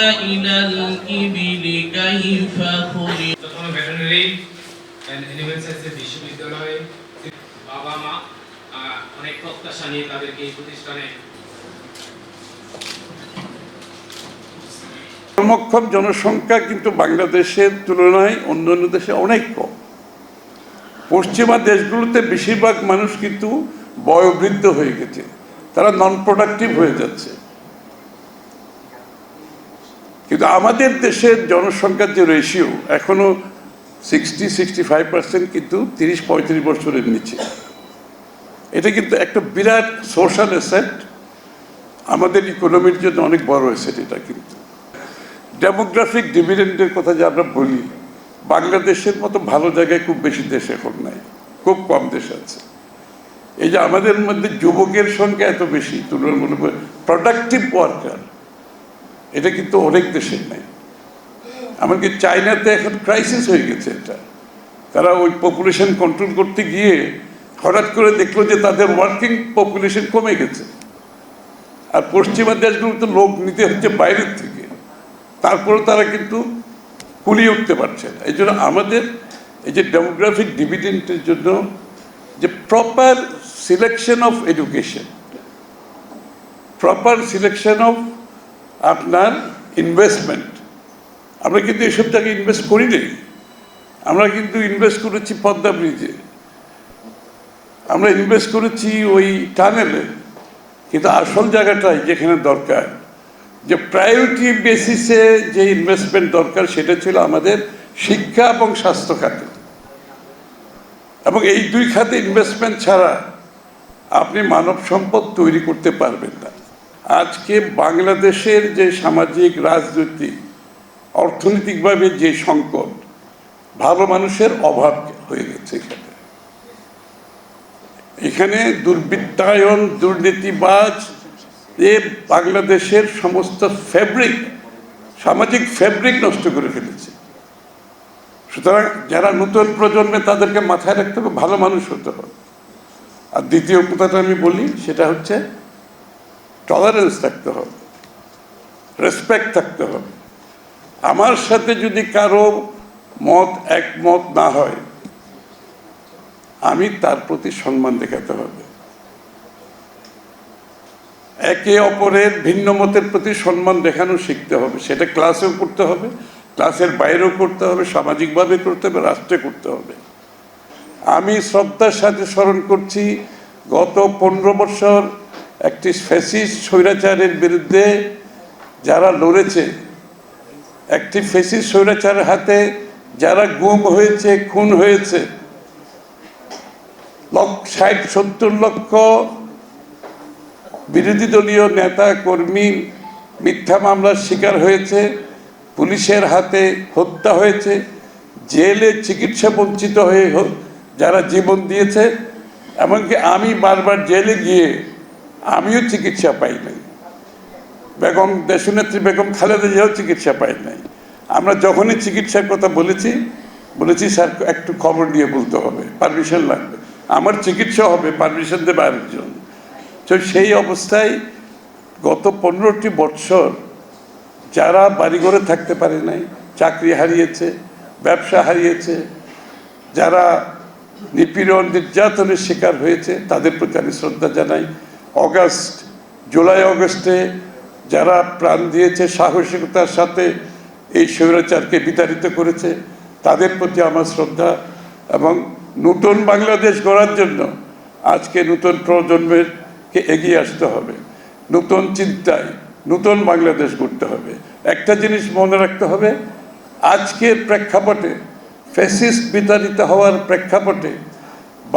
إلى الإبل كيف خلق যখন veterinary and animal সায়েন্সের বিশ্ববিদ্যালয়ে বাবা মা আহ, অনেক প্রত্যাশা নিয়ে তাদেরকে এই প্রতিষ্ঠানে কর্মক্ষম জনসংখ্যা কিন্তু বাংলাদেশের তুলনায় অন্যান্য দেশে অনেক কম পশ্চিমা দেশগুলোতে বেশিরভাগ মানুষ কিন্তু বয়োবৃদ্ধ হয়ে গেছে তারা নন প্রোডাক্টিভ হয়ে যাচ্ছে কিন্তু আমাদের দেশের জনসংখ্যার যে রেশিও এখনও সিক্সটি সিক্সটি ফাইভ পার্সেন্ট কিন্তু তিরিশ, পঁয়ত্রিশ বছরের নিচে। এটা কিন্তু একটা বিরাট সোশ্যাল এসেট আমাদের ইকোনমির জন্য অনেক বড় এসেট এটা কিন্তু। ডেমোগ্রাফিক ডিভিডেন্ডের কথা যে আমরা বলি, বাংলাদেশের মতো ভালো জায়গায় খুব বেশি দেশ এখন নাই, খুব কম দেশ আছে। এই যে আমাদের মধ্যে যুবকের সংখ্যা এত বেশি, তুলনামূলক প্রোডাক্টিভ ওয়ার্কার এটা কিন্তু অনেক দেশের নাই এমনকি চায়নাতে এখন ক্রাইসিস হয়ে গেছে এটা। তারা ওই পপুলেশন কন্ট্রোল করতে গিয়ে হঠাৎ করে দেখল যে তাদের ওয়ার্কিং পপুলেশন কমে গেছে। আর পশ্চিমা দেশগুলো তো লোক নিতে হচ্ছে বাইরের থেকে। তারপরেও তারা কিন্তু কুলিয়ে উঠতে পারছে না। এই জন্য আমাদের এই যে ডেমোগ্রাফিক ডিভিডেন্টের জন্য যে proper selection of education proper selection of আপনার ইনভেস্টমেন্ট আমরা কিন্তু এসব জায়গায় ইনভেস্ট করি নেই। আমরা কিন্তু ইনভেস্ট করেছি পদ্মা ব্রিজে। আমরা ইনভেস্ট করেছি ওই টানেলে কিন্তু আসল জায়গাটাই যেখানে দরকার, যে প্রায়োরিটি বেসিসে যে ইনভেস্টমেন্ট দরকার, সেটা ছিল আমাদের শিক্ষা এবং স্বাস্থ্য খাতে। এবং এই দুই খাতে ইনভেস্টমেন্ট ছাড়া আপনি মানব সম্পদ তৈরি করতে পারবেন না। আজকে বাংলাদেশের যে সামাজিক, রাজনৈতিক, অর্থনৈতিকভাবে যে সংকট, ভালো মানুষের অভাব হয়ে গেছে এখানে। এখানে দুর্বৃত্তায়ন, দুর্নীতিবাজ, এ বাংলাদেশের সমস্ত ফ্যাব্রিক সামাজিক ফ্যাব্রিক নষ্ট করে ফেলেছে। সুতরাং যারা নতুন প্রজন্মে তাদেরকে মাথায় রাখতে হবে, ভালো মানুষ হতে হবে। আর দ্বিতীয় কথাটা আমি বলি, সেটা হচ্ছে টলারেন্স থাকতে হবে রেসপেক্ট থাকতে হবে। আমার সাথে যদি কারও মত একমত না হয়, আমি তার প্রতি সম্মান দেখাতে হবে। একে অপরের ভিন্ন মতের প্রতি সম্মান দেখানো শিখতে হবে, সেটা ক্লাসেও করতে হবে ক্লাসের বাইরেও করতে হবে, সামাজিকভাবে করতে হবে, রাষ্ট্রে করতে হবে। আমি শ্রদ্ধার সাথে স্মরণ করছি, গত পনেরো বছর একটি ফ্যাসিস্ট স্বৈরাচারের বিরুদ্ধে যারা লড়েছে, একটি ফেসিস স্বৈরাচারের হাতে যারা গুম হয়েছে, খুন হয়েছে ষাট, সত্তর লক্ষ বিরোধী দলীয় নেতা, কর্মী মিথ্যা মামলার শিকার হয়েছে, পুলিশের হাতে হত্যা হয়েছে, জেলে চিকিৎসা বঞ্চিত হয়ে যারা জীবন দিয়েছে, এমনকি আমি বারবার জেলে গিয়ে আমিও চিকিৎসা পাই নাই। বেগম, দেশনেত্রী বেগম খালেদা জিয়াও চিকিৎসা পাই নাই। আমরা যখনই চিকিৎসার কথা বলেছি বলেছি, স্যার, একটু খবর নিয়ে বলতে হবে। পারমিশন লাগবে। আমার চিকিৎসা হবে, পারমিশন দেবে আরেকজন। তো সেই অবস্থায় গত পনেরোটি বৎসর যারা বাড়িঘরে থাকতে পারে নাই, চাকরি হারিয়েছে, ব্যবসা হারিয়েছে, যারা নিপীড়ন, নির্যাতনের শিকার হয়েছে, তাদের প্রতি আমি শ্রদ্ধা জানাই। অগাস্ট, জুলাই, অগস্টে যারা প্রাণ দিয়েছে সাহসিকতার সাথে এই স্বৈরাচারকে বিতাড়িত করেছে, তাদের প্রতি আমার শ্রদ্ধা এবং নতুন বাংলাদেশ গড়ার জন্য আজকে নতুন প্রজন্মেরকে এগিয়ে আসতে হবে, নতুন চিন্তায় নতুন বাংলাদেশ গড়তে হবে। একটা জিনিস মনে রাখতে হবে, আজকের প্রেক্ষাপটে ফ্যাসিস্ট বিতাড়িত হওয়ার প্রেক্ষাপটে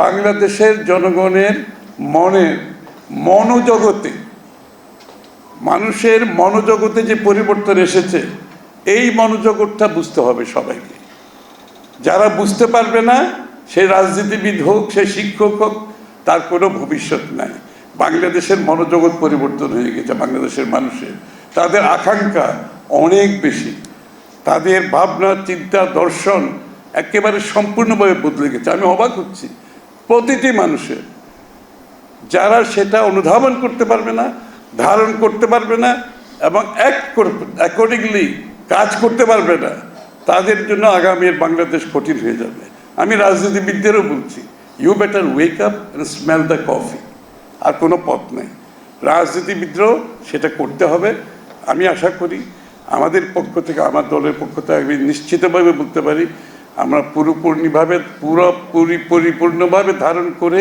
বাংলাদেশের জনগণের মনের মনোজগতে, মানুষের মনোজগতে যে পরিবর্তন এসেছে, এই মনোজগৎটা বুঝতে হবে সবাইকে। যারা বুঝতে পারবে না, সে রাজনীতিবিদ হোক, সে শিক্ষক হোক, তার কোনো ভবিষ্যৎ নাই। বাংলাদেশের মনোজগৎ পরিবর্তন হয়ে গেছে, বাংলাদেশের মানুষের। তাদের আকাঙ্ক্ষা অনেক বেশি। তাদের ভাবনা, চিন্তা, দর্শন একেবারে সম্পূর্ণভাবে বদলে গেছে। আমি অবাক হচ্ছি। প্রতিটি মানুষের যারা সেটা অনুধাবন করতে পারবে না, ধারণ করতে পারবে না এবং অ্যাকর্ডিংলি কাজ করতে পারবে না, তাদের জন্য আগামীর বাংলাদেশ কঠিন হয়ে যাবে। আমি রাজনীতিবিদদেরও বলছি you better wake up and smell the coffee আর কোনো পথ নেই। রাজনীতিবিদরাও সেটা করতে হবে। আমি আশা করি আমাদের পক্ষ থেকে, আমার দলের পক্ষ থেকে আমি নিশ্চিতভাবে বলতে পারি, আমরা পুরোপুরিভাবে পুরোপুরি পরিপূর্ণভাবে ধারণ করে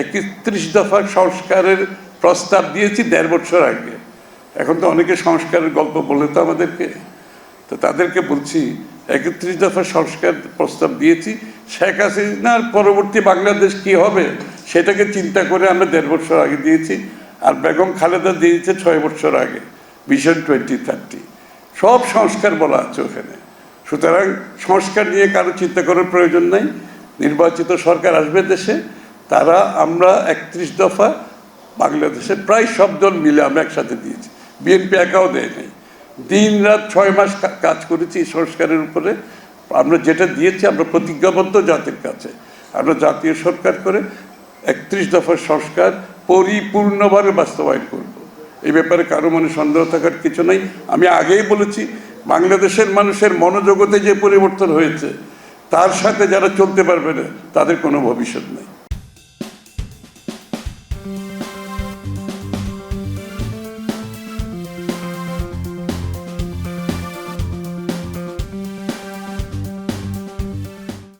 একত্রিশ দফা সংস্কারের প্রস্তাব দিয়েছি দেড় বছর আগে। এখন তো অনেকে সংস্কারের গল্প বলে তো আমাদেরকে। তো তাদেরকে বলছি, একত্রিশ দফা সংস্কার প্রস্তাব দিয়েছি, শেখ হাসিনার পরবর্তী বাংলাদেশ কি হবে সেটাকে চিন্তা করে আমরা দেড় বছর আগে দিয়েছি, আর বেগম খালেদা দিয়েছে ছয় বছর আগে ভিশন টোয়েন্টি থার্টি সব সংস্কার বলা আছে ওখানে। সুতরাং সংস্কার নিয়ে কারও চিন্তা করার প্রয়োজন নাই। নির্বাচিত সরকার আসবে দেশে তারা আমরা একত্রিশ দফা বাংলাদেশের প্রায় সব দল মিলে আমরা একসাথে দিয়েছি। বিএনপি একাও দেয় নাই। দিন রাত ছয় মাস কাজ করেছি সংস্কারের উপরে। আমরা যেটা দিয়েছি, আমরা প্রতিজ্ঞাবদ্ধ জাতির কাছে। আমরা জাতীয় সরকার করে একত্রিশ দফার সংস্কার পরিপূর্ণভাবে বাস্তবায়ন করব। এই ব্যাপারে কারও মনে সন্দেহ থাকার কিছু নাই। আমি আগেই বলেছি, বাংলাদেশের মানুষের মনোজগতে যে পরিবর্তন হয়েছে, তার সাথে যারা চলতে পারবে না, তাদের কোনো ভবিষ্যৎ নেই। you